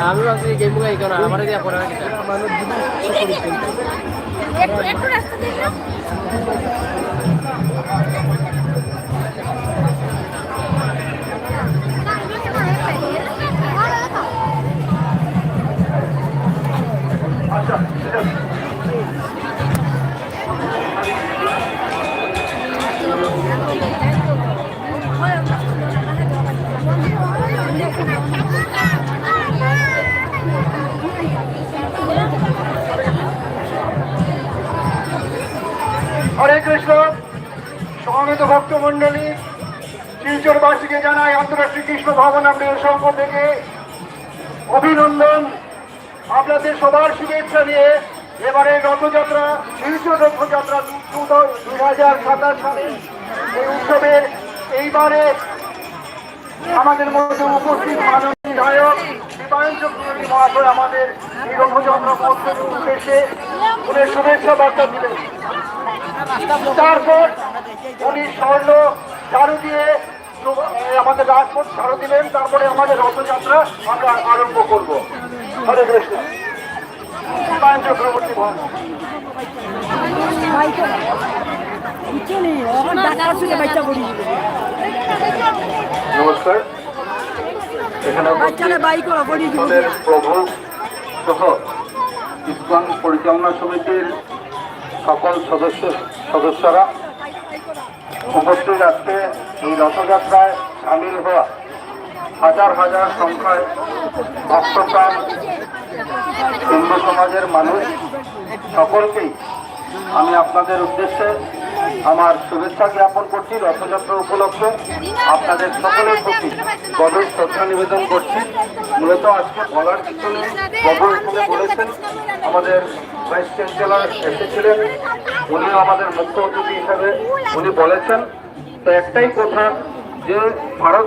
আমি ভাবছি গেমগুলো এই আমার দিয়া পড়া একটু হরে কৃষ্ণ, সমাবেত ভক্তমণ্ডলী, শিলচরবাসীকে জানাই আন্তর্রাষ্ট্রীয় কৃষ্ণ ভবনামৃত সংঘ থেকে অভিনন্দন। আপনাদের সবার শুভেচ্ছা নিয়ে এবারে রথযাত্রা, শিলচর রথযাত্রা দুই হাজার সাতাশ সালে এই উৎসবের এইবারে আমাদের মধ্যে উপস্থিত মাননীয় গায়ক দীপায়ন চক্রবর্তী মহাশয় আমাদের এই রথযাত্রা মধ্যে উদ্দেশ্যে উনি শুভেচ্ছা বার্তা দিলেন। তারপর উনি স্বর্ণ ঝাড়ু দিয়ে আমাদের রাজপথ ঝাড়ু দিলেন। তারপরে আমাদের রথযাত্রা আমরা আরম্ভ করব। হরে কৃষ্ণ। দীপায়ন চক্রবর্তী মহাশয়। নমস্কার। এখানে আমাদের প্রভু সহ ইসলাম পরিচালনা সমিতির সকল সদস্য সদস্যরা উপস্থিত আজকে এই রথযাত্রায় সামিল হওয়া হাজার হাজার সংখ্যায় ভক্তপ্রাণ হিন্দু সমাজের মানুষ সকলকেই আমি আপনাদের উদ্দেশ্যে আমার শুভেচ্ছা জ্ঞাপন করছি, রথযাত্রা উপলক্ষে। আপনাদের সকলের প্রতি গভীর শ্রদ্ধা নিবেদন করছি। মূলত আজকে বলার পিছনে বাবু এখানে বলেছেন, আমাদের ভাইস চ্যান্সেলর এসেছিলেন। উনিও আমাদের মুখ্য অতিথি হিসাবে উনি বলেছেন, তো একটাই কথা যে ভারত